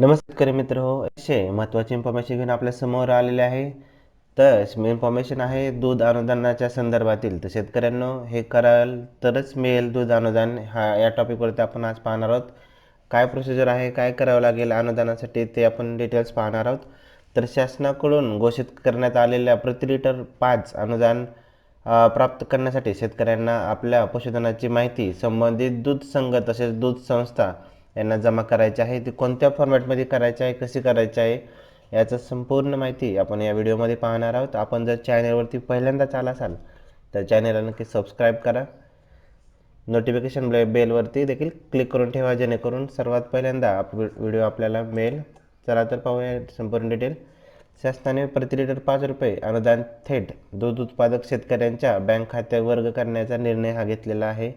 नमस्कार मित्र हो असे महत्त्वाची इन्फॉर्मेशन घेऊन आपल्यासमोर आलेले आहे. तर इन्फॉर्मेशन आहे दूध अनुदानाच्या संदर्भातील. तर शेतकऱ्यांनो हे कराल तरच मिळेल दूध अनुदान. हा या टॉपिकवरती आपण आज पाहणार आहोत. काय प्रोसिजर आहे काय करावं लागेल अनुदानासाठी ते आपण डिटेल्स पाहणार आहोत. तर शासनाकडून घोषित करण्यात आलेल्या प्रति लिटर पाच अनुदान प्राप्त करण्यासाठी शेतकऱ्यांना आपल्या पशुधनाची माहिती संबंधित दूध संघ तसेच दूध संस्था यांना जमा करायची आहे ती कोणत्या फॉर्मॅटमध्ये करायची आहे कशी करायचे आहे याचं संपूर्ण माहिती आपण या व्हिडिओमध्ये पाहणार आहोत. आपण जर चॅनलवरती पहिल्यांदाच आला असाल तर चॅनलला नक्की सबस्क्राईब करा. नोटिफिकेशन बे बेलवरती देखील क्लिक करून ठेवा जेणेकरून सर्वात पहिल्यांदा आप व्हिडिओ आपल्याला मिळेल. चला तर पाहूया संपूर्ण डिटेल शासनाने प्रति लिटर पाच रुपये अनुदान थेट दूध उत्पादक शेतकऱ्यांच्या बँक खात्यात वर्ग करण्याचा निर्णय हा घेतलेला आहे.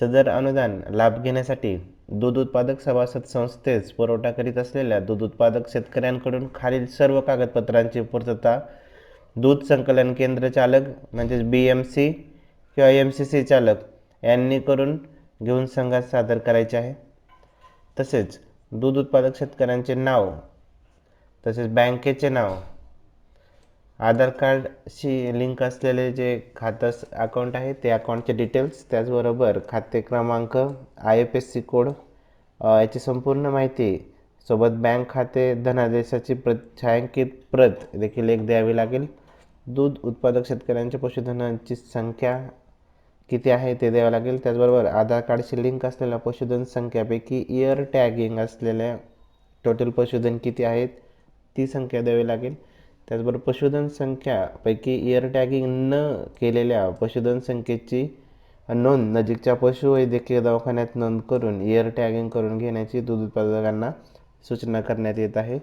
सदर अनुदान लाभ घेण्यासाठी दूध उत्पादक सभासद संस्थेस पुरवठा करीत असलेल्या दूध उत्पादक शेतकऱ्यांकडून खालील सर्व कागदपत्रांची पूर्तता दूध संकलन केंद्र चालक म्हणजेच बी एम सी किंवा एम सी सी चालक यांनी करून घेऊन संघात सादर करायचे आहे. तसेच दूध उत्पादक शेतकऱ्यांचे नाव तसेच बँकेचे नाव आधार कार्डशी लिंक असलेले जे खातं अकाउंट आहे ते अकाउंटचे डिटेल्स त्याचबरोबर खाते क्रमांक I F S C code याची संपूर्ण माहिती सोबत बँक खाते धनादेशाची प्र छायांकित प्रत देखील एक द्यावी लागेल. दूध उत्पादक शेतकऱ्यांच्या पशुधनांची संख्या किती आहे ते द्यावं लागेल. त्याचबरोबर आधार कार्डशी लिंक असलेल्या पशुधन संख्यापैकी इयर टॅगिंग असलेल्या टोटल पशुधन किती आहेत ती संख्या द्यावी लागेल. त्याचबरोबर पशुधन संख्यापैकी इयर टॅगिंग न केलेल्या पशुधन संख्येची नोंद नजीकच्या पशुवैद्यकीय दवाखान्यात नोंद करून इयर टॅगिंग करून घेण्याची दूध उत्पादकांना सूचना करण्यात येत आहे.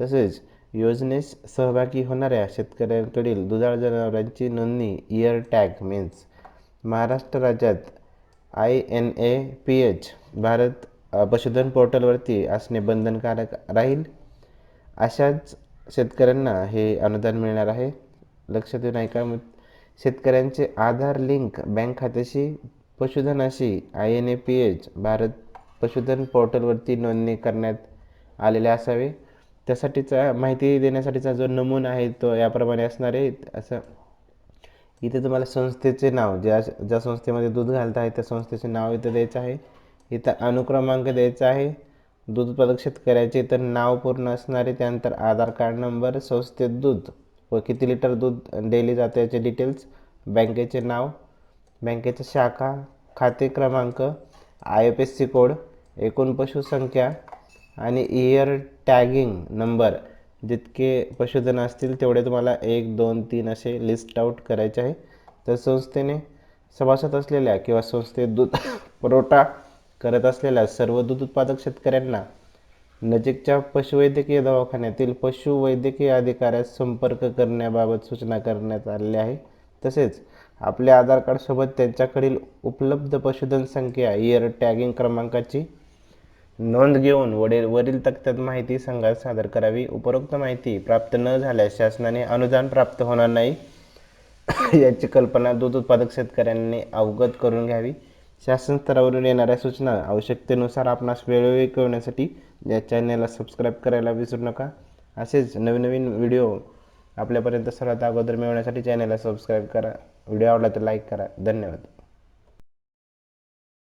तसेच योजनेस सहभागी होणाऱ्या शेतकऱ्यांकडील दुधाळ जनावरांची नोंदणी इयर टॅग मीन्स महाराष्ट्र राज्यात I N A P H Bharat पशुधन पोर्टलवरती असणे बंधनकारक राहील. अशाच शेतकऱ्यांना हे अनुदान मिळणार आहे. लक्षात येऊन ऐका मग शेतकऱ्यांचे आधार लिंक बँक खात्याशी पशुधनाशी I N A P H Bharat पशुधन पोर्टलवरती नोंदणी करण्यात आलेले असावे. त्यासाठीचा माहिती देण्यासाठीचा जो नमुना आहे तो याप्रमाणे असणार आहे. असं इथे तुम्हाला संस्थेचे नाव ज्या ज्या संस्थेमध्ये दूध घालत आहे त्या संस्थेचे नाव इथं द्यायचं आहे. इथं अनुक्रमांक द्यायचा आहे. दूध उत्पादक शेतकऱ्याचे इथं नाव पूर्ण असणारे त्यानंतर आधार कार्ड नंबर संस्थेत दूध. व किती लिटर दूध डेली जातं याचे डिटेल्स बँकेचे नाव बँकेच्या शाखा खाते क्रमांक I F S C code एकूण पशुसंख्या आणि इयर टॅगिंग नंबर जितके पशुधन असतील तेवढे तुम्हाला एक दोन तीन असे लिस्ट आऊट करायचे आहे. तर संस्थेने सभासद असलेल्या किंवा संस्थेत दूध पुरवठा करत असलेल्या सर्व दूध उत्पादक शेतकऱ्यांना नजीकच्या पशुवैद्यकीय दवाखान्यातील पशुवैद्यकीय अधिकाऱ्यास संपर्क करण्याबाबत सूचना करण्यात आलेल्या आहे. तसेच आपल्या आधार कार्डसोबत त्यांच्याकडील उपलब्ध पशुधन संख्या इयर टॅगिंग क्रमांकाची नोंद घेऊन वडील वरील तक्त्यात माहिती संघात सादर करावी. उपरोक्त माहिती प्राप्त न झाल्यास शासनाने अनुदान प्राप्त होणार नाही. याची कल्पना दूध उत्पादक शेतकऱ्यांनी अवगत करून घ्यावी. शासन स्तरावरून येणाऱ्या सूचना आवश्यकतेनुसार आपणास वेळोवेळी कळवण्यासाठी या चॅनलला सबस्क्राईब करायला विसरू नका. असेच नवीन नवीन व्हिडिओ आपल्यापर्यंत सर्वात अगोदर मिळवण्यासाठी चॅनलला सबस्क्राईब करा. व्हिडिओ आवडला तर लाईक करा. धन्यवाद.